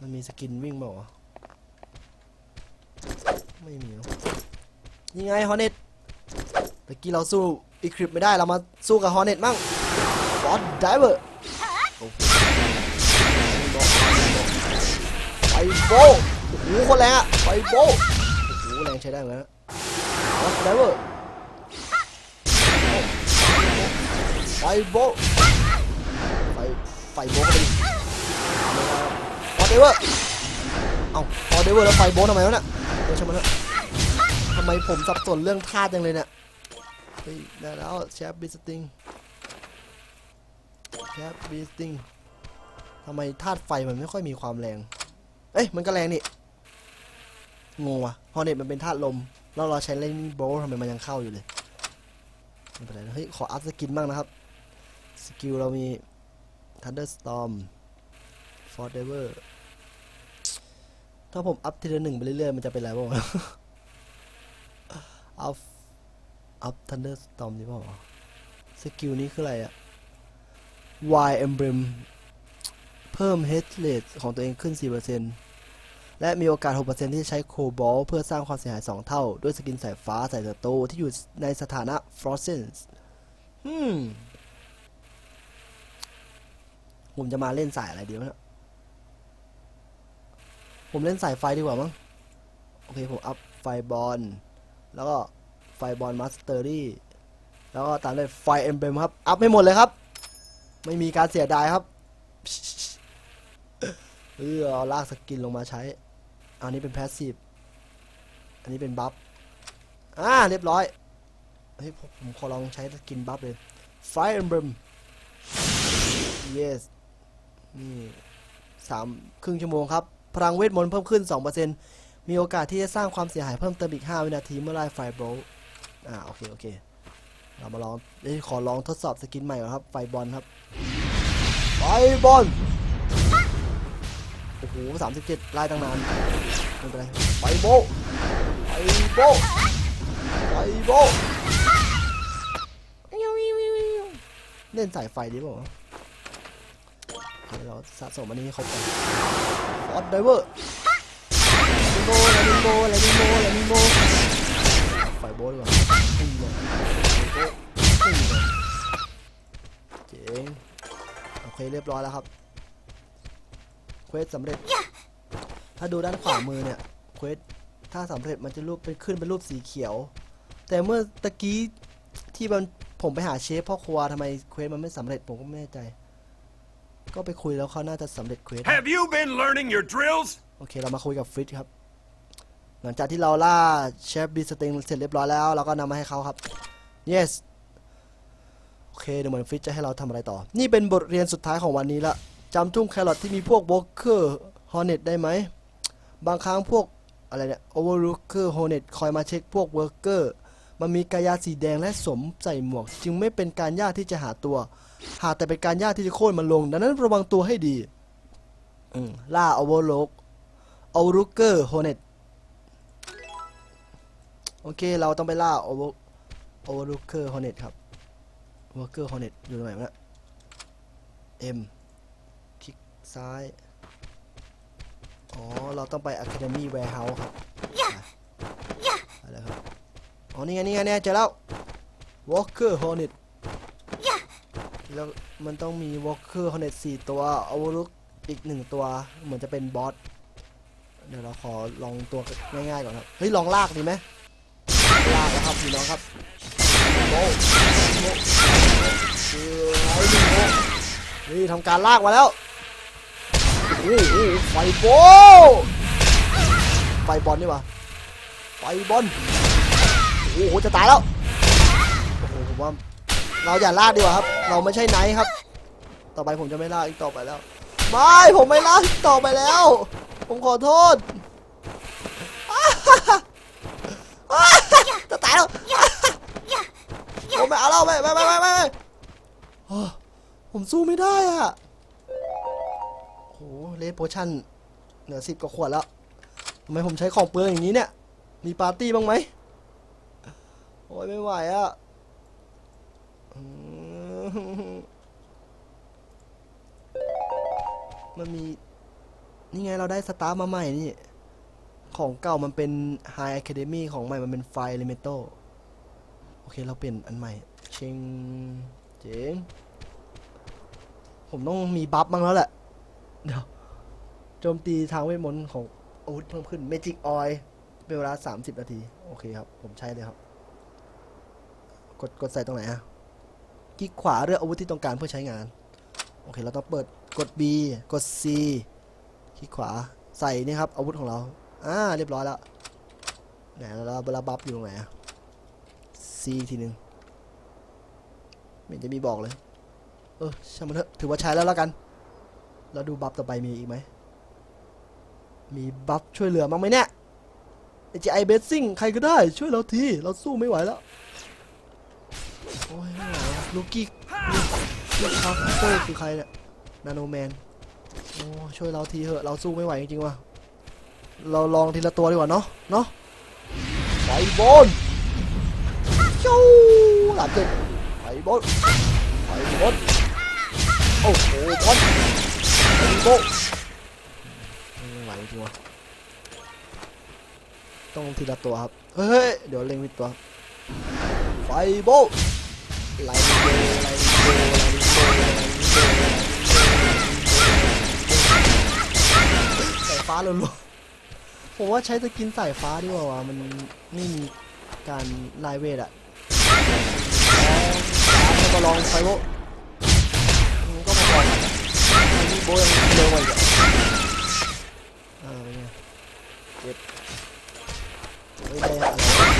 มันมีสกินวิ่งเปล่าวะไม่มีหรอยังไงฮอเน็ตตะกี้เราสู้อีคริปไม่ได้เรามาสู้กับฮอเน็ตมั่งบอสไดเวอร์ไฟโบโอ้โหโคนแรงอะไฟโบโอ้โหแรงใช้ได้เหมือนกันบอสไดเวอร์ไฟโบไฟไฟโบเข้าไป ดิบอสไดเวอร์เอ้าบอสไดเวอร์แล้วไฟโบทำไมวะเนี่ยเดี๋ยวช่างมันเถอะทำไมผมสับสนเรื่องธาตุจังเลยเนี่ยเฮ้ยได้แล้วแชปบีสติงแชปบีสติงทำไมธาตุไฟมันไม่ค่อยมีความแรง เอ้ยมันก็แรงนี่งงว่ะฮอเน็ตมันเป็นธาตุลม แล้วเราใช้เล่นโบลทำไมมันยังเข้าอยู่เลยไม่เป็นไรนะเฮ้ยขออัพสกินบ้างนะครับ สกิลเรามี Thunderstorm Forever ถ้าผมอัพทีละหนึ่งไปเรื่อยๆ มันจะเป็นไรบ้างอัพ อัพ Thunderstorm นี่เปล่าวะสกิลนี้คืออะไรอะ Y Emblem เพิ่ม Head Rate ของตัวเองขึ้น 4%และมีโอกาส 6%ที่จะใช้โคบอลเพื่อสร้างความเสียหาย 2 เท่า ด้วยสกินสายฟ้าสายศัตรูที่อยู่ในสถานะ Frozen อืม ผมจะมาเล่นสายอะไรดีวเนี่ย ผมเล่นสายไฟดีกว่ามั้ง โอเค ผมอัพไฟบอล แล้วก็ไฟบอลมาสเตอรี่แล้วก็ตามด้วยไฟเอ็มเบมครับ อัพให้หมดเลยครับ ไม่มีการเสียดายครับเออเอาลากสกินลงมาใช้ อันนี้เป็นแพสซีฟ อันนี้เป็นบัฟ อ่า เรียบร้อย เฮ้ยผมขอลองใช้สกินบัฟเลย Fire Emblem yes นี่สามครึ่งชั่วโมงครับ พลังเวทมนต์เพิ่มขึ้น 2%มีโอกาสที่จะสร้างความเสียหายเพิ่มเติมอีก 5 วินาทีเมื่อไล่ไฟโบลอ่าโอเคโอเค เรามาลองเอ้ยขอลองทดสอบสกินใหม่ก่อนครับ ไฟบอลครับ ไฟบอล โอ้โหสามสิบเจ็ดไล่ตั้งนานไม่เป็นไร ไฟโบะไฟโบะไฟโบะเล่นสายไฟดีเปล่าวะโอ เราสะสมอันนี้ให้ครบก่อนฟอสไดเวอร์โบลามิโบลามิโบลามิโบไฟโบะดีกว่าไม่มีเลยไฟโบะไม่มีเลยเจ๋งโอเคเรียบร้อยแล้วครับ เควสสำเร็จ ถ้าดูด้านขวามือเนี่ย เควสถ้าสำเร็จมันจะรูปเป็นขึ้นเป็นรูปสีเขียว แต่เมื่อตะกี้ที่มันผมไปหาเชฟพ่อครัวทำไมเควสมันไม่สำเร็จผมก็ไม่แน่ใจ ก็ไปคุยแล้วเขาน่าจะสำเร็จเควส Have you been learning your drills? โอเค เรามาคุยกับฟริตครับ หลังจากที่เราล่าเชฟบีสติงเสร็จเรียบร้อยแล้ว เราก็นำมาให้เขาครับ yes โอเคเดี๋ยวเหมือนฟริตจะให้เราทำอะไรต่อ นี่เป็นบทเรียนสุดท้ายของวันนี้ละจำทุ่งแครอทที่มีพวกวอลเกอร์ฮอร์เน็ตได้ไหม บางครั้งพวกอะไรเนี่ยโอเวอร์ลูเกอร์ฮอร์เน็ตคอยมาเช็คพวกเวิร์กเกอร์มันมีกายาสีแดงและสวมใส่หมวก จึงไม่เป็นการยากที่จะหาตัว หากแต่เป็นการยากที่จะโค่นมันลง ดังนั้นระวังตัวให้ดีล่าอเวอร์โลกโอรูเกอร์โฮเนตโอเค เราต้องไปล่าโอเวอร์โอรูเกอร์โฮเนตครับวอร์เกอร์โฮเนตอยู่ตรงไหนวะเนี่ยเอ็มคลิกซ้าย อ๋อ เราต้องไป Academy Warehouse ครับไปไปแล้วครับ อ๋อ นี่ไง นี่ไงเนี่ยเจอแล้ว Walker Hornet แล้วมันต้องมี Walker Hornet 4ตัว Overlook อีก1ตัว เหมือนจะเป็นบอส เดี๋ยวเราขอลองตัวง่ายๆก่อนครับ เฮ้ย ลองลากดีไหมลากแล้วครับพี่น้องครับโบะโบะคือไอ้นี่โบะนี่ทำการลากมาแล้วโอ้โหไฟโบไฟบอลนี่วะไฟบอลโอ้โหจะตายแล้ว โอ้โหผมว่า เราอย่าลากดีกว่าครับ เราไม่ใช่ไนท์ครับ ต่อไปผมจะไม่ลากอีกต่อไปแล้ว ไม่ผมไม่ลากต่อไปแล้ว ผมขอโทษจะตายแล้วผมไม่เอาแล้วไม่ไม่ไม่ไม่ไม่ผมสู้ไม่ได้อะโอ้โหเลดโพชั่นเหลือสิบกว่าขวดแล้วทำไมผมใช้ของเปลืองอย่างนี้เนี่ย มีปาร์ตี้บ้างไหมโอ้ยไม่ไหวอะ มันมี นี่ไงเราได้สตาร์มาใหม่นี่ ของเก่ามันเป็น High Academy ของใหม่มันเป็น Fire Elemental โอเคเราเปลี่ยนอันใหม่ เชงเจ๋งผมต้องมีบัฟบ้างแล้วแหละ เดี๋ยวโจมตีทางเวทมนต์ของอาวุธเพิ่มขึ้น Magic Oil เป็นเวลา 30 นาที โอเคครับ ผมใช้เลยครับ กดกดใส่ตรงไหนอะ คลิกขวาเลือกอาวุธที่ต้องการเพื่อใช้งาน โอเค เราต้องเปิดกด B กด C คลิกขวาใส่นี่ครับอาวุธของเรา อ่า เรียบร้อยแล้วไหนแล้วเวลาบัฟอยู่ตรงไหนอะ C อีทีหนึ่งไม่เห็นจะมีบอกเลย เออช่างมันเถอะถือว่าใช้แล้วแล้วกันแล้วดูบัฟต่อไปมีอีกไหม มีบัฟช่วยเหลือมั้งไหมเนี่ย AGI b a s i n g ใครก็ได้ ช่วยเราที เราสู้ไม่ไหวแล้ว โอ้ย ลูกี้ลูกคาร์เตอร์คือใครเนี่ยนาโนแมนโอ้ช่วยเราทีเถอะเราสู้ไม่ไหวจริงๆว่ะเราลองทีละตัวดีกว่าเนาะเนาะไปบอลชูหลับเจ็บไปบอลไปบอลโอ้โหบอลไปบอลไม่ไหวจริงๆว่ะต้องทีละตัวครับเฮ้ยเดี๋ยวเล็งผิดตัวไฟโบะ ไลน์โบไลน์โบไลน์โบไลน์ไลน์โบสายฟ้าล้วนๆผมว่าใช้สกินสายฟ้าดีกว่าวะมันไม่มีการลน์เวทอะแลองก็ลองไฟโบก็มาก่อนไฟนี่โบยังเร็วกว่าอีกอะอ่าเป็นไงเจ็บเฮ้ยได้อ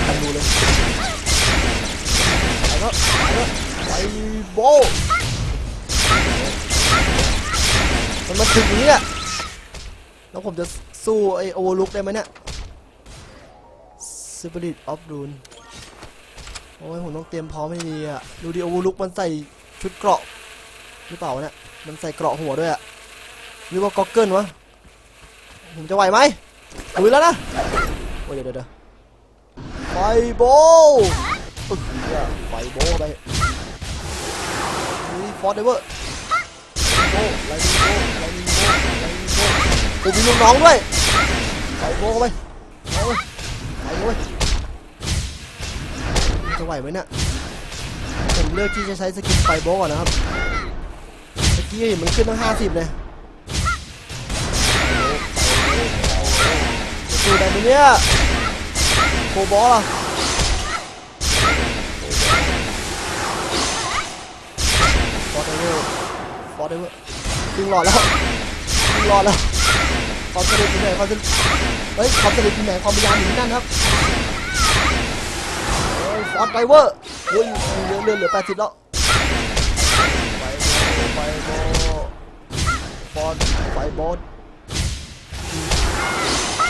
ะไรดูเลย โบมันมาถึงนี้แล้วผมจะสู้ไอโอเวอร์ลุกได้ไหมเนี่ยซิปริตออฟดูนโอ้ยผมต้องเตรียมพร้อมให้ดีอะ ดูดิโอเวอร์ลุกมันใส่ชุดเกราะหรือเปล่าเนี่ย มันใส่เกราะหัวด้วยอะหรือว่าก็อกเกิลวะ ผมจะไหวไหมดูแล้วนะ โอ้ยเดี๋ยวเดี๋ยวไฟโบไฟโบไป ฟอสเดเวอร์โบไลนิโบไลนิโบไลนิโบผมมีลูกน้องด้วยไฟโบเข้าไปเอาไปไปเลยจะไหวไหมเนี่ยผมเลือกที่จะใช้สกินไฟโบก่อนนะครับเมื่อกี้มันขึ้นตั้งห้าสิบเลยจะสู้ได้ไหมเนี่ยโคบอลล่ะ เวอร์ฟอร์ดเวอร์ดึงหลอดแล้วดึงหลอดแล้วความสำเร็จที่ไหนความสำเร็จเฮ้ยความสำเร็จที่ไหนความพยายามอยู่ที่นั่นครับฟอร์ดไดเวอร์เฮ้ยเหลือเหลือเหลือแปดสิบแล้วไฟโบฟอร์ดไฟโบส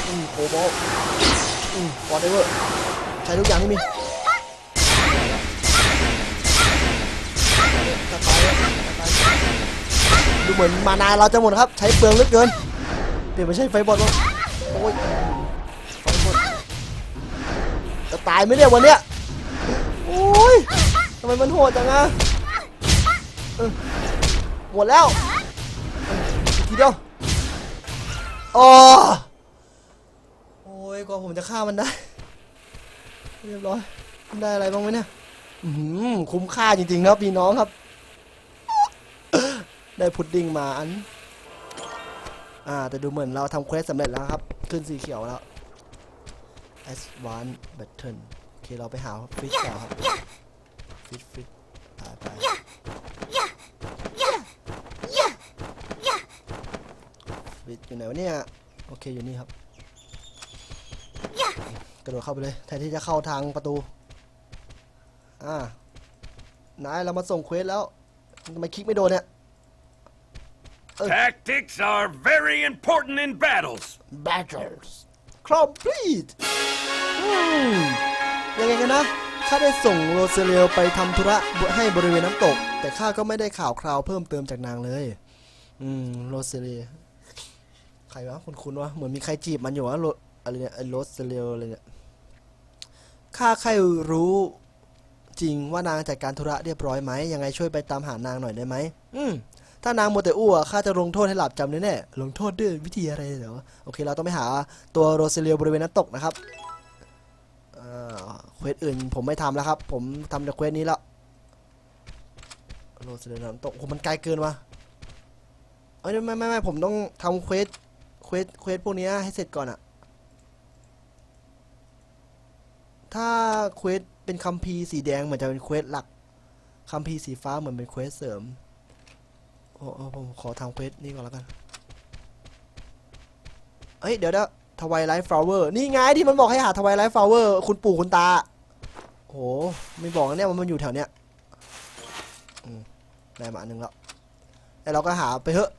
อืมโคโบอืมฟอร์ดไดเวอร์ใช้ทุกอย่างที่มี ดูเหมือนมานาเราจะหมดครับ ใช้เปลืองเหลือเกิน เปลี่ยนมาใช้ไฟบอลบ้งโอ้ยไฟบอลจะตายไหมเนี่ยวันเนี้ยโอ้ยทำไมมันโหดจังอะหมดแล้วทีเดียวอ๋อโอ้ยกว่าผมจะฆ่ามันได้ เรียบร้อยได้อะไรบ้างไหมเนี่ยหือคุ้มค่าจริงๆครับพี่น้องครับ ได้พุดดิ้งมาอัน อ่า แต่ดูเหมือนเราทำเควสสำเร็จแล้วครับ ขึ้นสีเขียวแล้ว S1 Battle โอเค เราไปหาฟิชต่อครับ ฟิชฟิชไปไปฟิชอยู่ไหนวะเนี่ย โอเค อยู่นี่ครับ กระโดดเข้าไปเลย แทนที่จะเข้าทางประตู อ่า นาย เรามาส่งเควสแล้วทำไมคลิกไม่โดนเนี่ย Tactics are very important in battles. battles complete อืมยังไงกันนะ ข้าได้ส่งโรเซเลียวไปทำธุระให้บริเวณน้ำตก แต่ข้าก็ไม่ได้ข่าวคราวเพิ่มเติมจากนางเลย อืม โรเซเลีย ใครวะ คุณคุณวะ เหมือนมีใครจีบมันอยู่วะโรอะไรเนี่ยไอ้โรเซเลียอะไรเนี่ย ข้าใครรู้จริงว่านางจัดการธุระเรียบร้อยไหม ยังไงช่วยไปตามหานางหน่อยได้ไหม อืม ถ้านางโมวแต่อ้วข้าจะลงโทษให้หลับจำแน่ๆลงโทษด้วยวิธีอะไรเหรอโอเคเราต้องไปหาตัวโรเซเลียบริเวณน้ำตกนะครับเควสอื่นผมไม่ทำแล้วครับ ผมทำแต่เควสนี้แล้วโรเซเลียน้ำตกโอ้โหมันไกลเกินวะเอ้ยไม่ไม่ไม่ผมต้องทำเควสเควสเควสพวกนี้ให้เสร็จก่อนอะถ้าเควสเป็นคัมภีร์สีแดงเหมือนจะเป็นเควสหลักคัมภีร์สีฟ้าเหมือนเป็นเควสเสริม โอ้โอ้ผมขอทำเควสนี่ก่อนแล้วกันเอ้ยเดี๋ยวนะทวายไลท์ฟลาวเวอร์นี่ไงที่มันบอกให้หาทวายไลท์ฟลาวเวอร์คุณปู่คุณตาโหไม่บอกนะเนี่ยมันอยู่แถวเนี้ยได้มาอันหนึงแล้วแต่เราก็หาไปเถอะ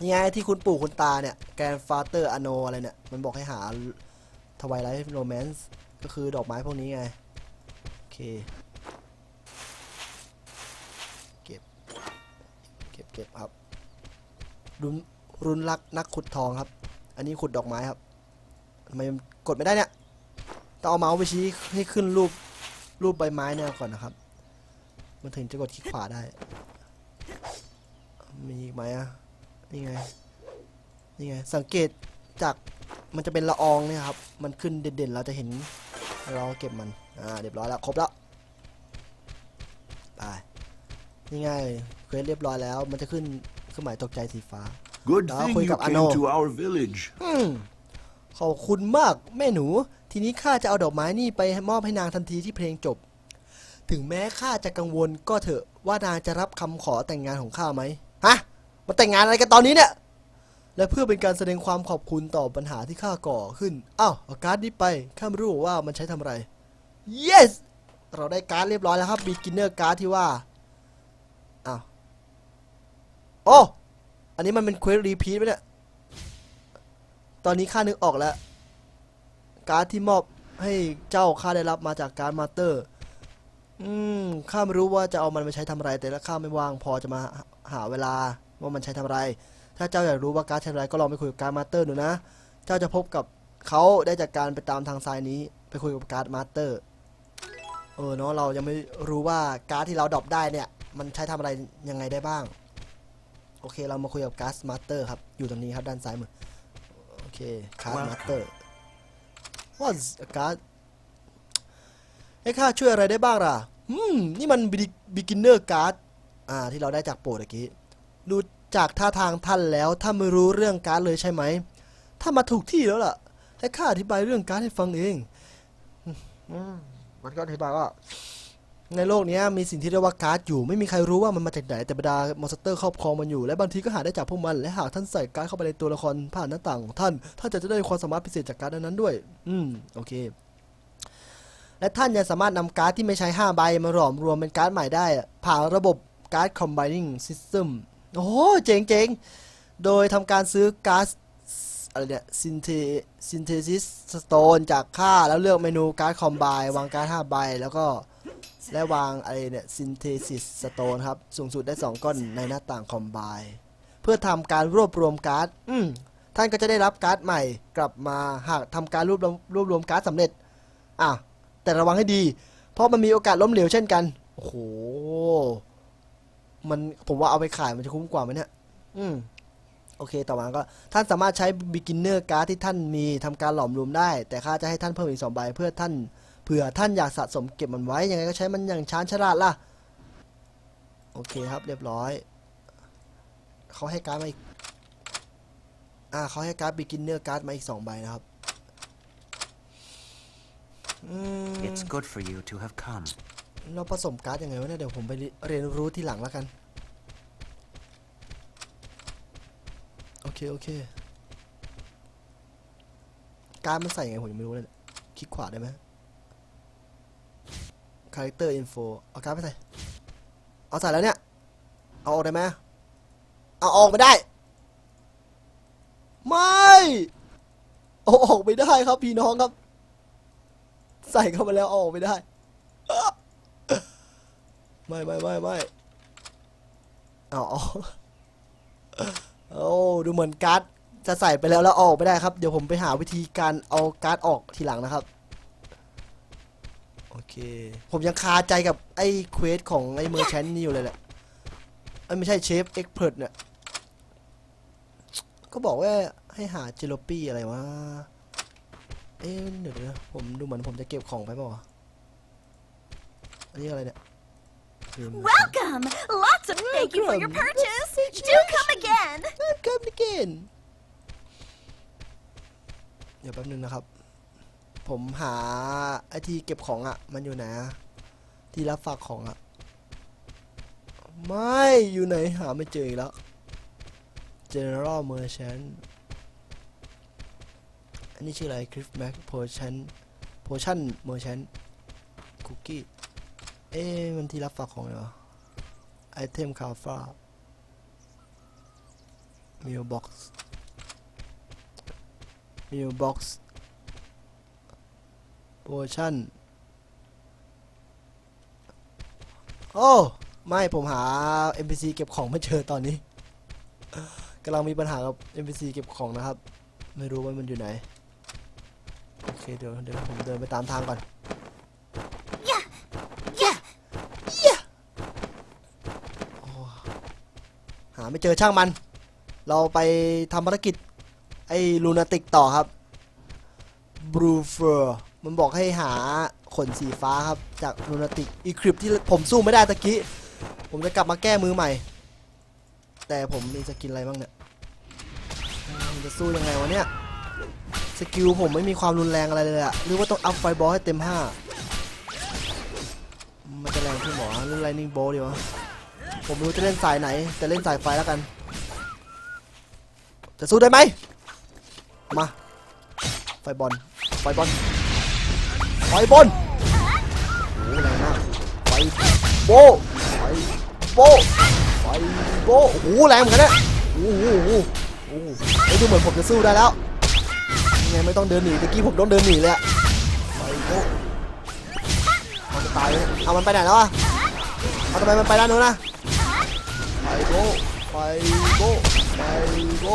นี่ไงที่คุณปู่คุณตาเนี่ยแกนฟาเตอร์อโนอะไรเนี่ยมันบอกให้หาทวายไลท์โรแมนซ์ก็คือดอกไม้พวกนี้ไงโอเค เก็บ เก็บครับ รุนรุนรักนักขุดทองครับ อันนี้ขุดดอกไม้ครับทำไมกดไม่ได้เนี่ยต้องเอาเมาส์ไปชี้ให้ขึ้นรูปรูปใบไม้เนี่ยก่อนนะครับ มันถึงจะกดคลิกขวาได้ มีอีกไหมอะนี่ไงนี่ไงสังเกตจากมันจะเป็นละอองเนี่ยครับ มันขึ้นเด่นๆ เราจะเห็นเราเก็บมัน อ่า เรียบร้อยแล้ว ครบแล้ว ไป นี่ไงเควสเรียบร้อยแล้ว มันจะขึ้นเครื่องหมายตกใจสีฟ้า Good Đó, thing Khôi you gặp came Ano. to our village. อืมขอบคุณมากแม่หนู ทีนี้ข้าจะเอาดอกไม้นี่ไปมอบให้นางทันทีที่เพลงจบ ถึงแม้ข้าจะกังวลก็เถอะว่านางจะรับคำขอแต่งงานของข้าไหมฮะมาแต่งงานอะไรกันตอนนี้เนี่ย และเพื่อเป็นการแสดงความขอบคุณต่อปัญหาที่ข้าก่อขึ้นอ้าวเอาการ์ดนี้ไปข้าไม่รู้ว่ามันใช้ทำอะไร yes เราได้การ์ดเรียบร้อยแล้วครับ beginner การ์ดที่ว่าอ้าว โอ้อันนี้มันเป็นเควสรีพีทไหมเนี่ย ตอนนี้ข้านึกออกแล้ว การ์ดที่มอบให้เจ้าข้าได้รับมาจากการดมาสเตอร์ อืมข้าไม่รู้ว่าจะเอามันไปใช้ทำอะไร แต่ละข้าไม่ว่างพอจะมาหาเวลาว่ามันใช้ทำอะไร ถ้าเจ้าอยากรู้ว่าการดใช้ทำอะไรก็ลองไปคุยกับการดมาสเตอร์ดูนะ เจ้าจะพบกับเขาได้จากการไปตามทางซ้ายนี้ ไปคุยกับการดมาสเตอร์ เออเนาะเรายังไม่รู้ว่าการ์ดที่เราดรอปได้เนี่ย มันใช้ทำอะไรยังไงได้บ้าง โอเคเรามาคุยกับการ์ดมาสเตอร์ครับ อยู่ตรงนี้ครับด้านซ้ายมือ โอเคการ์ดมาสเตอร์ What's a card ให้ข้าช่วยอะไรได้บ้างล่ะอืมนี่มัน beginner card อ่าที่เราได้จากโปรตะกี้ดูจากท่าทางท่านแล้วท่านไม่รู้เรื่องการ์ดเลยใช่ไหม ถ้ามาถูกที่แล้วล่ะ ให้ข้าอธิบายเรื่องการ์ดให้ฟังเองอืมมันก็อธิบายว่า ในโลกนี้มีสิ่งที่เรียกว่าการ์ดอยู่ไม่มีใครรู้ว่ามันมาจากไหนแต่บรรดามอนสเตอร์ครอบครองมันอยู่ และบางทีก็หาได้จากพวกมัน และหากท่านใส่การ์ดเข้าไปในตัวละครผ่านหน้าต่างของท่านท่านจะได้ความสามารถพิเศษจากการ์ดนั้นด้วย อืมโอเค และท่านยังสามารถนำการ์ดที่ไม่ใช้ 5 ใบมาหลอมรวมเป็นการ์ดใหม่ได้ ผ่านระบบการ์ด combining system โอ้เจ๋งเจ๋งโดยทำการซื้อการ์ดอะไรเนี่ย synth- synthesis stone จากค่าแล้วเลือกเมนูการ์ด combine วางการ์ด5ใบแล้วก็ และวางอะไรเนี่ย synthesis stone ครับ สูงสุดได้ 2 ก้อนในหน้าต่าง combine เพื่อทำการรวบรวมการ์ดอืมท่านก็จะได้รับการ์ดใหม่ กลับมาหากทำการรวบรวมรวบรวมการ์ดสำเร็จ อะ แต่ระวังให้ดี เพราะมันมีโอกาสล้มเหลวเช่นกัน โอ้โห มันผมว่าเอาไปขายมันจะคุ้มกว่าไหมเนี่ย อืมโอเค ต่อมาก็ท่านสามารถใช้ beginner การ์ดที่ท่านมีทำการหลอมรวมได้ แต่ข้าจะให้ท่านเพิ่มอีกสองใบ เพื่อท่าน เผื่อท่านอยากสะสมเก็บมันไว้ ยังไงก็ใช้มันอย่างชาญฉลาดล่ะ โอเคครับเรียบร้อย เขาให้การ์ดมาอีก อ่าเขาให้การ์ด beginner การ์ดมาอีกสองใบนะครับอืม It's good for you to have come. เราผสมการ์ดยังไงวะเนี่ยเดี๋ยวผมไปเรียนรู้ที่หลังแล้วกัน โอเค โอเค การ์ดมันใส่ยังไงผมยังไม่รู้เลยเนี่ยคลิกขวาได้ไหม character info เอาการ์ดไปใส่ เอาใส่แล้วเนี่ย เอาออกได้ไหมเอาออกไม่ได้ ไม่ เอาออกไม่ได้ครับพี่น้องครับ ใส่เข้ามาแล้วออกไม่ได้ ไม่ไม่ไม่ไม่เอาเอาโอ้ดูเหมือนการ์ดจะใส่ไปแล้วแล้วออกไม่ได้ครับ เดี๋ยวผมไปหาวิธีการเอาการ์ดออกทีหลังนะครับ โอเค ผมยังคาใจกับไอ้เควสของไอ้เมอร์แชนนี่อยู่เลยแหละเอ้ยไม่ใช่เชฟเอ็กเพรสเนี่ยก็บอกว่าให้หาเจลปี้อะไรวะ เอ๊ะเดี๋ยวนะผมดูเหมือนผมจะเก็บของไปเปล่าวะอันนี้อะไรเนี่ยลืม Welcome! Lots of thank you for your Welcome. purchase. Do come again. Come again เดี๋ยวแป๊บนึงนะครับ ผมหาไอที่เก็บของอะ่ะ มันอยู่ไหนอะที่รับฝากของอะ่ะ ไม่อยู่ไหนหาไม่เจออีกแล้ว General Merchant อันนี้ชื่ออะไร Cliff Mac Potion Potion Merchant Cookie เอ๊มันที่รับฝากของเหรอ Item c a f a Mailbox Mailbox Potion โอ้ ไม่ผมหา NPC เก็บของไม่เจอตอนนี้กำลังมีปัญหากับ NPC เก็บของนะครับ ไม่รู้ว่ามันอยู่ไหน โอเคเดี๋ยวเดี๋ยวผมเดินไปตามทางก่อน Yeah. Yeah. โอ้หาไม่เจอช่างมัน เราไปทำภารกิจ ไอ้ลูนาติกต่อครับบรูเฟอร์ มันบอกให้หาขนสีฟ้าครับ จากลูนาติกอีคริปที่ผมสู้ไม่ได้ตะกี้ ผมจะกลับมาแก้มือใหม่ แต่ผมมีสกินอะไรบ้างเนี่ยจะสู้ยังไงวะเนี่ย สกิลผมไม่มีความรุนแรงอะไรเลยอะหรือว่าต้องอัพไฟบอลให้เต็ม5มันจะแรงขึ้นหรอเล่นไลนิ่งโบดีวะ ผมรู้จะเล่นสายไหน แต่เล่นสายไฟแล้วกัน จะสู้ได้ไหม มา ไฟบอล ไฟบอล ไฟบอลโอ้แรงมากไฟโบไฟโบไฟโบโอ้โหแรงเหมือนกันนะโอ้โหโอ้โหโอ้ดูเหมือนผมจะสู้ได้แล้วไงไม่ต้องเดินหนีตะกี้ผมต้องเดินหนีเลยไฟโบมันจะตายเลยเอามันไปไหนแล้วอะเอาทำไมมันไปด้านนู้นนะไฟโบไฟโบไฟโบ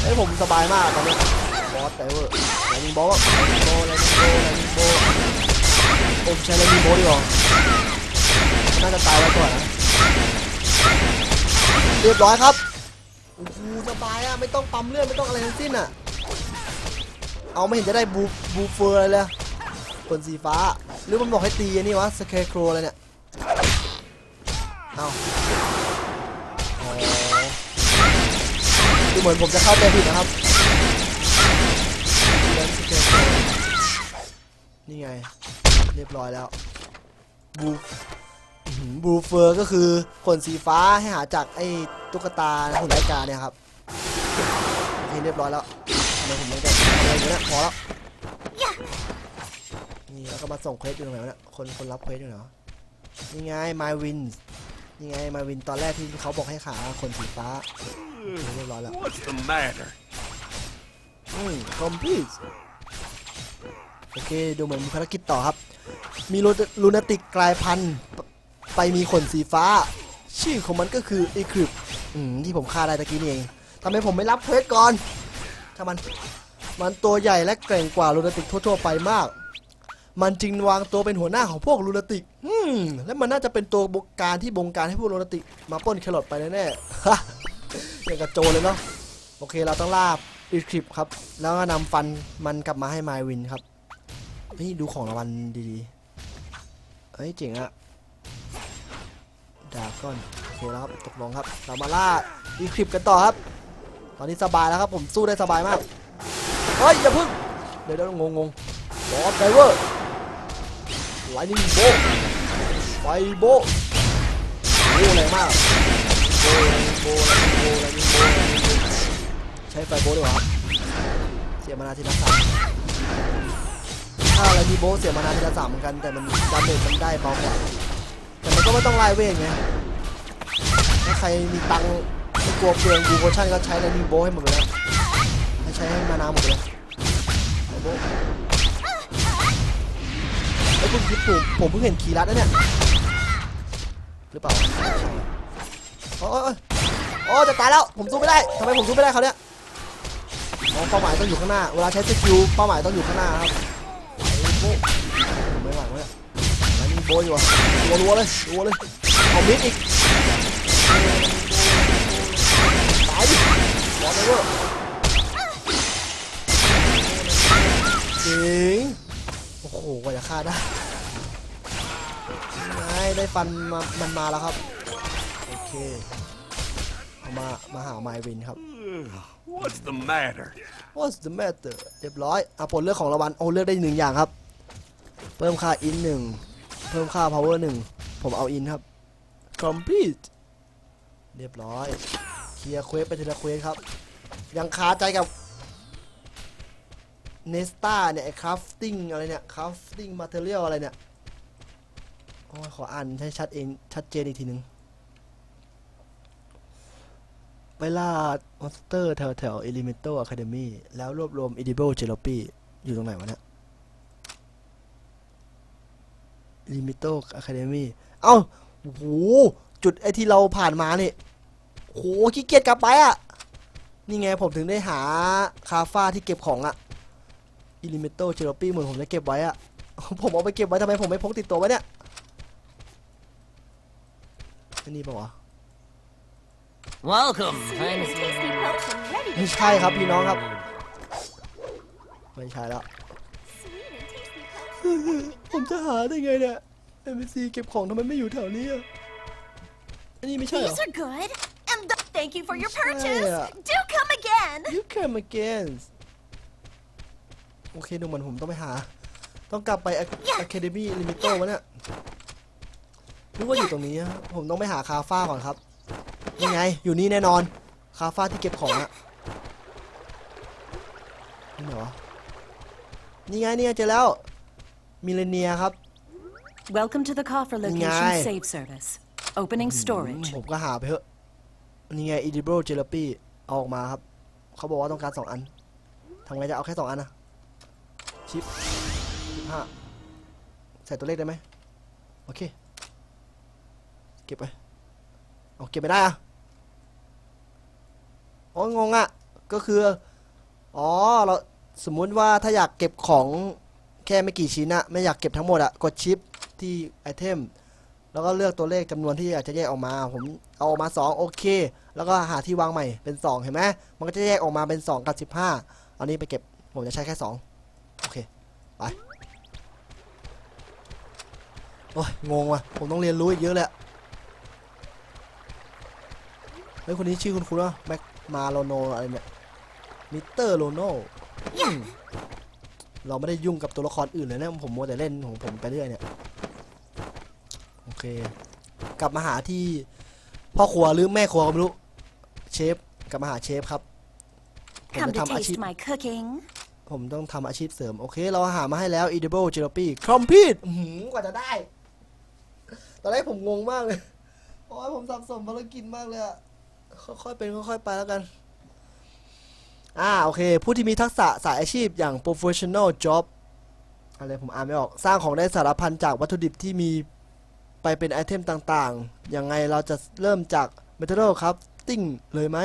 เฮ้ผมสบายมากตอนนี้บอสแต่เวอร์ ลนิ่งบอลไลนิ่งโบไลนิ่งโบไลนิ่งโบโอ้ใช้ไลนิ่งโบดีกว่าน่าจะตายแล้วก่อนนะเรียบร้อยครับโอ้โหสบายอะไม่ต้องปั๊มเลือดไม่ต้องอะไรทั้งสิ้นอะเอาไม่เห็นจะได้บูบูเฟอร์อะไรเลยขนสีฟ้า หรือมันบอกให้ตีอันนี้วะสเคโครอะไรเนี่ยเอาอ๋อดูเหมือนผมจะเข้าใจผิดนะครับ เล่นสเกตโตนี่ไง เรียบร้อยแล้วบูบูเฟอร์ก็คือขนสีฟ้าให้หาจากไอ้ตุ๊กตาหุ่นไรกาเนี่ยครับโอเคเรียบร้อยแล้วทำไมผมไม่ได้อะไรอยู่นี่ยพอแล้วนี่แล้วก็มาส่งเควสอยู่ตรงไหนวะเนี่ยคนคนรับเควสอยู่ไหนวะนี่ไง My Wins นี่ไง My Win ตอนแรกที่เขาบอกให้ขาคนสีฟ้าเคเรียบร้อยแล้ว What's the matter? อืม complete โอเคดูเหมือนมีภารกิจต่อครับ มีลูนาติกกลายพันธุ์ไปมีขนสีฟ้า ชื่อของมันก็คืออีคริปที่ผมฆ่าได้ตะกี้นี่เองทำไมผมไม่รับเควสก่อนถ้ามันมันตัวใหญ่และแกร่งกว่าลูนาติกทั่ว ๆ ไปมาก มันจึงวางตัวเป็นหัวหน้าของพวกลูนาติก อืมและมันน่าจะเป็นตัวบงการที่บงการให้พวกลูนาติก มาป้นแครอทไปแน่ๆฮะอย่างกับโจเลยเนาะโอเคเราต้องล่าอีคลิปครับ แล้วก็นำฟันมันกลับมาให้มาวินครับ เฮ้ยดูของรางวัลดีๆเฮ้ยเจ๋งอะดาก้อนโอเคแล้วครับตกลงครับ เรามาล่าอีคลิปกันต่อครับ ตอนนี้สบายแล้วครับผมสู้ได้สบายมาก เฮ้ย อย่าพึ่ง เดี๋ยวเดี๋ยวงงงบอสไดเวอร์ไลนิ่งโบไฟโบโอ้แรงมากโบไลนิ่งโบไลนิ่งโบไลนิ่งโบไลนิ่งโบใช้ไฟโบดีกว่าครับเสียมานาทีละสาม ถ้าไลนิ่งโบเสียมานาทีละสามเหมือนกันแต่มันดาเมจมันได้เบากว่าแต่มันก็ไม่ต้องไล่เวทไงถ้าใครมีตังค์ไม่กลัวเปลืองบูโพชั่นก็ใช้ไลนิ่งโบให้หมดเลยให้ใช้ให้มานาหมดเลยไฟโบไอ้ยคุณคิดผมผมเพิ่งเห็นคีรัตนะเนี่ยหรือเปล่าโอ้ยโอ้โอ้ยจะตายแล้วผมสู้ไม่ได้ทำไมผมสู้ไม่ได้เขาเนี่ยอ๋อเป้าหมายต้องอยู่ข้างหน้า เวลาใช้สกิลเป้าหมายต้องอยู่ข้างหน้าครับ ไอ้โบไม่ไหวแล้วเนี่ยแล้วนี่โบอยู่วะรัวๆเลยรัวเลยเอามิดอีกอสเลเวอร์จริงโอ้โหกว่าจะฆ่าได้ไงได้ฟันมามันมาแล้วครับ โอเคเอามา มาหาไมวินครับ What's the matter? What's the matter เรียบร้อยอะผลเลือกของรางวัลโอ้เลือกได้หนึ่งอย่างครับ เพิ่มค่าอินหนึ่งเพิ่มค่า power หนึ่งผมเอาอินครับ complete เรียบร้อยเคลียร์เควสไปทีละเควสครับ ยังคาใจกับเนสตาเนี่ยไอ้ crafting อะไรเนี่ย crafting material อะไรเนี่ยโอ้ยขออ่านให้ชัดเองชัดเจนอีกทีหนึ่งไปล่ามอนสเตอร์แถวแถว Elemental Academy แล้วรวบรวม Edible Jalopy อยู่ตรงไหนวะเนี่ย Elemental Academy เอ้าโอ้โหจุดไอที่เราผ่านมานี่โหขี้เกียจกลับไปอะนี่ไงผมถึงได้หาคาฟ้าที่เก็บของอะ Elemental Jalopy เหมือนผมจะเก็บไว้อะผมเอาไปเก็บไว้ทำไมผมไม่พกติดตัวไว้เนี่ยอันนี้ปะวะ Welcome. Sweet and tasty potion ready ไม่ to ใช่ครับพี่น้องครับ ไม่ใช่แล้ว ผมจะหาได้ไงเนี่ย NPC เก็บของทำไมไม่อยู่แถวนี้อะอันนี้ไม่ใช่เหรอ These are good. And th- thank you for your Yeah. purchase. Do come again. You come again โอเคดูเหมือนผมต้องไปหา ต้องกลับไป Ac- Academy Limito วะเนี่ยนึกว่าอยู่ตรงนี้อะผมต้องไปหาคาฟ้าก่อนครับนี่ไง อยู่นี่แน่นอน คาฟ้าที่เก็บของอะนี่เหรอนี่ไงนี่ไงเจอแล้ว มิเลเนียครับ Welcome to the coffer location Ngay. save service. Opening storage. ผมก็หาไปเถอะ นี่ไง edible jalopy เอาออกมาครับ เขาบอกว่าต้องการสองอันทำไงจะเอาแค่สองอันนะชิปสิบห้าใส่ตัวเลขได้ไหมโอเค เก็บไปเอาเก็บไม่ได้อะอ๋องงอะก็คือ อ๋อ เราสมมุติว่าถ้าอยากเก็บของ แค่ไม่กี่ชิ้นอะไม่อยากเก็บทั้งหมดอะกดชิปที่ไอเทมแล้วก็เลือกตัวเลขจำนวนที่อยากจะแยกออกมา ผมเอาออกมา 2 โอเค แล้วก็หาที่วางใหม่เป็น 2 เห็นไหมมันก็จะแยกออกมาเป็น 2 กับ 15อานี้ไปเก็บ ผมจะใช้แค่ 2 โอเค ไป โอ้ย งงว่ะ ผมต้องเรียนรู้อีกเยอะเลยอะเฮ้ย คนนี้ชื่อคุณคุณวะแม็กมาโลโนอะไรเนี่ย มิเตอร์โลโน เราไม่ได้ยุ่งกับตัวละครอื่นเลยนะผมมัวแต่เล่นของผมไปเรื่อยเนี่ยโอเค กลับมาหาที่พ่อครัวหรือแม่ครัวก็ไม่รู้เชฟกลับมาหาเชฟครับผม Come จะ to ทำอาชีพ taste my cooking. ผมต้องทำอาชีพเสริม โอเค เราหามาให้แล้ว edible jalopy complete อื้อหือกว่าจะได้ ตอนแรกผมงงมากเลยโอ้ยผมสับสนภารกิจมากเลยอะค่อยๆเป็นค่อยๆไปแล้วกัน อ่าโอเค ผู้ที่มีทักษะสายอาชีพอย่าง professional job อะไรผมอ่านไม่ออก สร้างของได้สารพันจากวัตถุดิบที่มีไปเป็นไอเทมต่างๆ ยังไงเราจะเริ่มจาก material crafting เลยไหม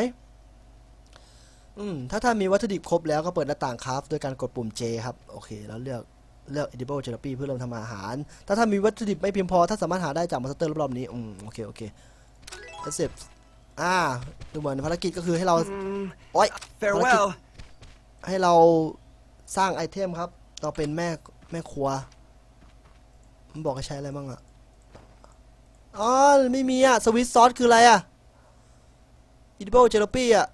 อืมถ้าท่านมีวัตถุดิบครบแล้วก็เปิดหน้าต่างคราฟด้วยการกดปุ่ม J ครับ โอเค แล้วเลือกเลือก edible jalopy เพื่อเริ่มทำอาหาร ถ้าท่านมีวัตถุดิบไม่เพียงพอ ถ้าสามารถหาได้จากมอนสเตอร์รอบๆนี้ อืม โอเค โอเค accept อ่าดูเหมือนภารกิจก็คือให้เราโอ๊ย Farewell. ให้เราสร้างไอเทมครับ เราเป็นแม่แม่ครัว มันบอกให้ใช้อะไรบ้างอะอ๋อไม่มีอะสวิตซอสคืออะไรอะ edible jalopy อะ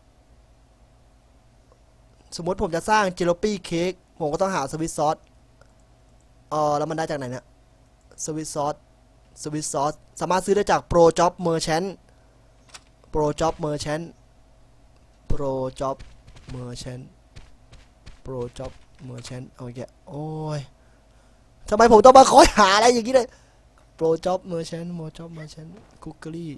สมมติผมจะสร้างเจลปี้เค้กผมก็ต้องหาสวิตซอสเออแล้วมันได้จากไหนเนี่ยสวิตซอสสวิตซอสสามารถซื้อได้จาก Pro Job Merchant Pro Job Merchant Pro Job Merchant Pro Job Merchant โปรจ็อบเมอร์เชนโปรจ็อบเมอร์เชนโปรจ็อบเมอร์เชนโอเคโอ้ยทำไมผมต้องมาคอยหาอะไรอย่างนี้เลยโปรจ็อบเมอร์เชนโปรจ็อบเมอร์เชนคุกกี้